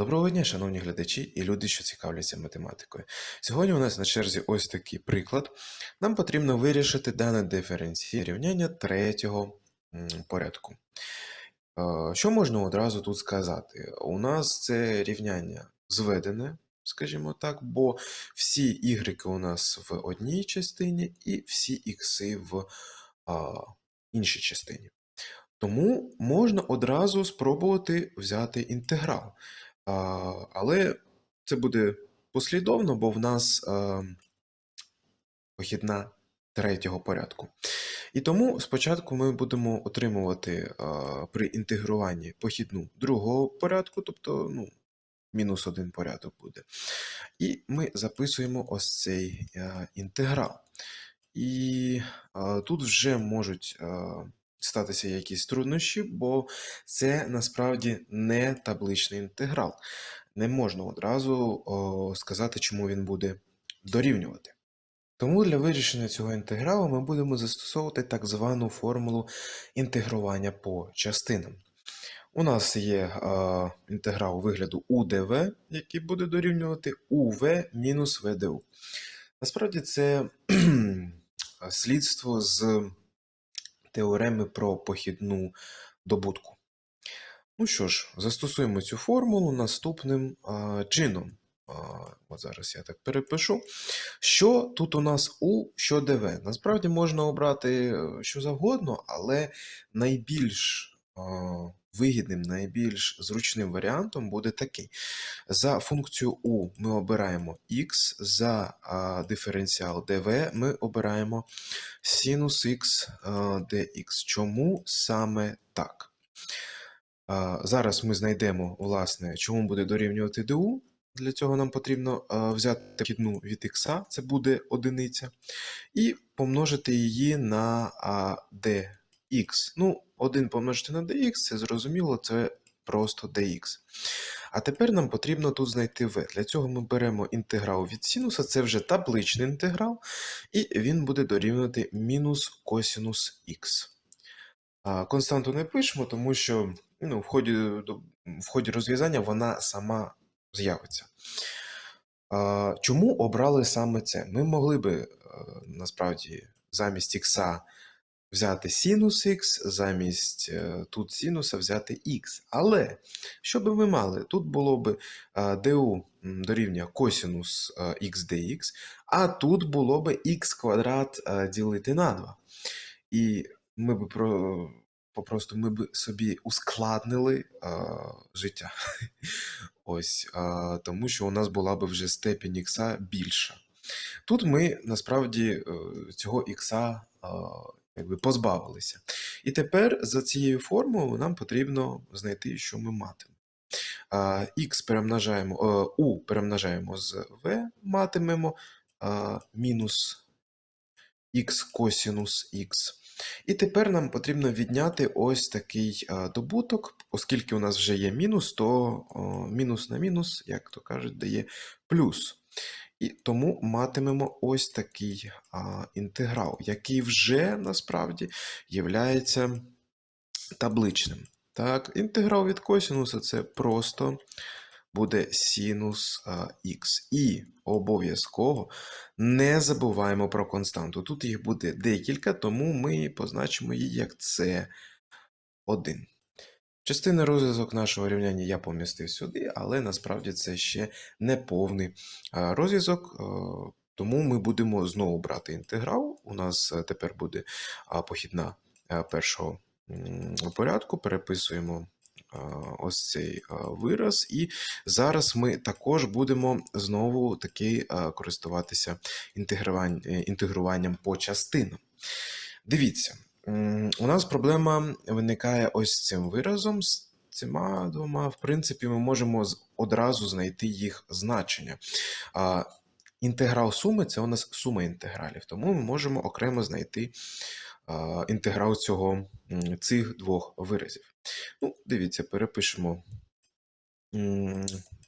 Доброго дня, шановні глядачі і люди, що цікавляться математикою. Сьогодні у нас на черзі ось такий приклад. Нам потрібно вирішити дане диференційне рівняння третього порядку. Е, Що можна одразу тут сказати? У нас це рівняння зведене, скажімо так, бо всі y у нас в одній частині і всі ікси в іншій частині. Тому можна одразу спробувати взяти інтеграл. Але це буде послідовно, бо в нас похідна третього порядку. І тому спочатку ми будемо отримувати при інтегруванні похідну другого порядку, тобто ну, мінус один порядок буде. І ми записуємо ось цей інтеграл. І тут вже можуть статися якісь труднощі, бо це насправді не табличний інтеграл. Не можна одразу о, сказати, чому він буде дорівнювати. Тому для вирішення цього інтегралу ми будемо застосовувати так звану формулу інтегрування по частинам. У нас є е, інтеграл вигляду УДВ, який буде дорівнювати УВ мінус ВДУ. Насправді це слідство з теореми про похідну добутку. Ну що ж, застосуємо цю формулу наступним а, чином. А, от зараз я так перепишу. Що тут у нас У, що ДВ? Насправді можна обрати е, що завгодно, але найбільш а, вигідним, найбільш зручним варіантом буде такий. За функцію У ми обираємо Х, за а, диференціал ДВ ми обираємо синус Х а, dx. Чому саме так? А, Зараз ми знайдемо, власне, чому буде дорівнювати ДУ. Для цього нам потрібно взяти вхідну від х, це буде одиниця, і помножити її на а, dx. Ну, 1 помножити на dx, це зрозуміло, це просто dx. А тепер нам потрібно тут знайти v. Для цього ми беремо інтеграл від синуса, це вже табличний інтеграл, і він буде дорівнювати мінус косінус х. Константу не пишемо, тому що ну, в, ході, в ході розв'язання вона сама з'явиться. Чому обрали саме це? Ми могли би е, насправді замість х взяти синус х, замість е, тут синуса взяти х. Але що би ми мали? Тут було б е, ду м, дорівнює косінус е, х dx, а тут було б х квадрат е, ділити на 2. І ми б про, попросту ми б собі ускладнили а, життя. Ось, а, тому що у нас була б вже степінь ікса більша. Тут ми насправді е, цього а, якби позбавилися. І тепер за цією формулою нам потрібно знайти, що ми матимемо. Х перемножаємо, е, У перемножаємо з В, матимемо мінус х косінус х. І тепер нам потрібно відняти ось такий добуток, оскільки у нас вже є мінус, то мінус на мінус, як то кажуть, дає плюс. І тому матимемо ось такий а, інтеграл, який вже насправді являється табличним. Так, інтеграл від косінуса це просто буде синус х. І обов'язково не забуваємо про константу. Тут їх буде декілька, тому ми позначимо її як С1. Частина розв'язок нашого рівняння я помістив сюди, але насправді це ще не повний розв'язок. Тому ми будемо знову брати інтеграл. У нас е, тепер буде похідна е, першого порядку. Переписуємо ось цей вираз. І зараз ми також будемо знову таки користуватися е, інтегруванням по частинам. Дивіться, у нас проблема виникає ось з цим виразом. З цими двома, в принципі, ми можемо одразу знайти їх значення. Інтеграл суми це у нас сума інтегралів, тому ми можемо окремо знайти інтеграл цього, цих двох виразів. Ну, дивіться, перепишемо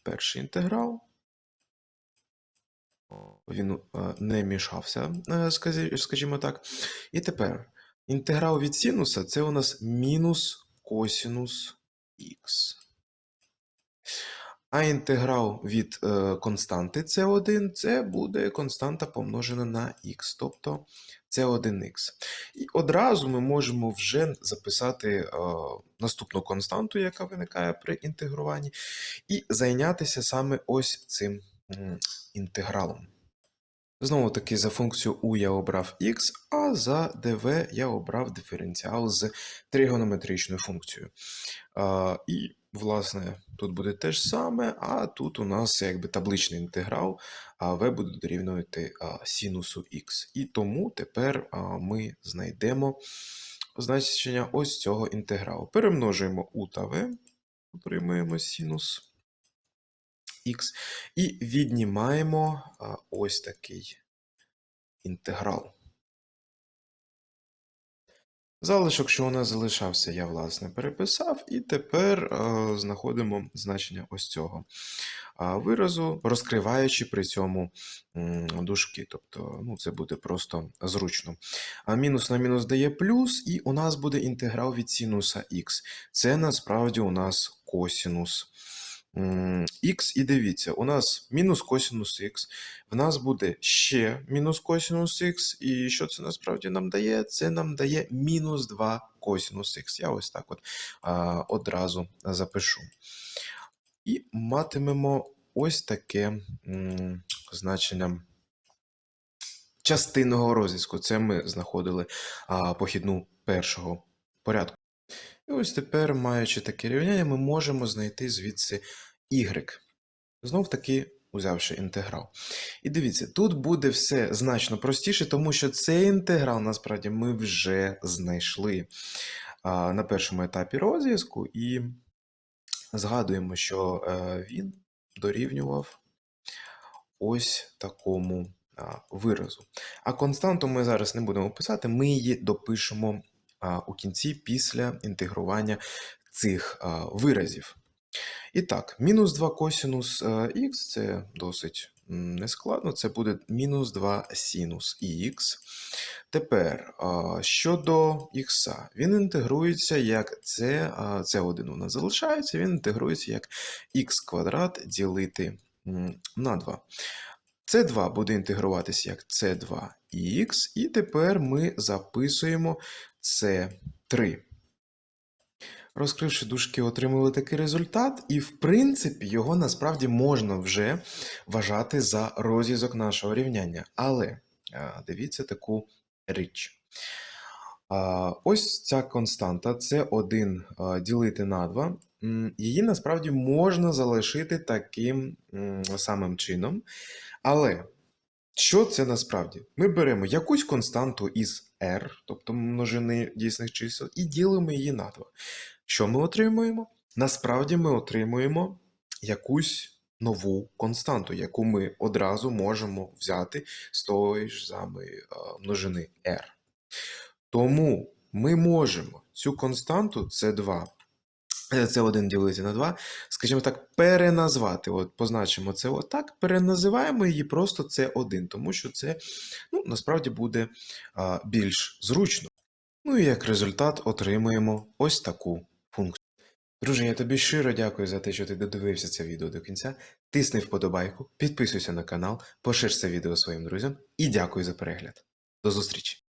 перший інтеграл. Він е, не мішався, е, скажімо так. І тепер інтеграл від синуса це у нас мінус косінус х. А інтеграл від е, константи c1 це буде константа помножена на х, тобто c1х. І одразу ми можемо вже записати е, наступну константу, яка виникає при інтегруванні, і зайнятися саме ось цим інтегралом. Знову таки, за функцію u я обрав x, а за dv я обрав диференціал з тригонометричною функцією. А, і, власне, тут буде те ж саме, а тут у нас якби табличний інтеграл, а v буде дорівнювати синусу x. І тому тепер ми знайдемо значення ось цього інтегралу. Перемножуємо u та v, отримуємо синус х, і віднімаємо ось такий інтеграл. Залишок, що у нас залишався, я, власне, переписав, і тепер е, знаходимо значення ось цього виразу, розкриваючи при цьому дужки. Тобто, ну, це буде просто зручно. А мінус на мінус дає плюс, і у нас буде інтеграл від синуса х. Це насправді у нас косінус х, і дивіться, у нас мінус косінус х, в нас буде ще мінус косінус х, і що це насправді нам дає? Це нам дає мінус 2 косінус х. Я ось так от а, одразу запишу. І матимемо ось таке м, значення частинного розв'язку. Це ми знаходили а, похідну першого порядку. І ось тепер, маючи таке рівняння, ми можемо знайти звідси y. Знов таки узявши інтеграл. І дивіться, тут буде все значно простіше, тому що цей інтеграл насправді ми вже знайшли а, на першому етапі розв'язку, і згадуємо, що е, він дорівнював ось такому виразу. А константу ми зараз не будемо писати, ми її допишемо у кінці після інтегрування цих виразів. І так, мінус 2 косінус х це досить нескладно, це буде мінус 2 синус х. Тепер щодо х, він інтегрується як це, це 1 у нас залишається, він інтегрується як х квадрат ділити на 2. С2 буде інтегруватися як С2х, і тепер ми записуємо С3. Розкривши дужки, отримали такий результат, і, в принципі, його насправді можна вже вважати за розв'язок нашого рівняння. Але дивіться таку річ. Ось ця константа це 1 ділити на 2. Її насправді можна залишити таким самим чином. Але що це насправді? Ми беремо якусь константу із r, тобто множини дійсних чисел, і ділимо її на 2. Що ми отримуємо? Насправді ми отримуємо якусь нову константу, яку ми одразу можемо взяти з тої ж самої е, множини r. Тому ми можемо цю константу С2, С1 ділити на 2, скажімо так, переназвати. От Позначимо це отак, переназиваємо її просто С1, тому що це ну, насправді буде а, більш зручно. Ну і як результат отримуємо ось таку функцію. Друже, я тобі щиро дякую за те, що ти додивився це відео до кінця. Тисни вподобайку, підписуйся на канал, пошир це відео своїм друзям і дякую за перегляд. До зустрічі!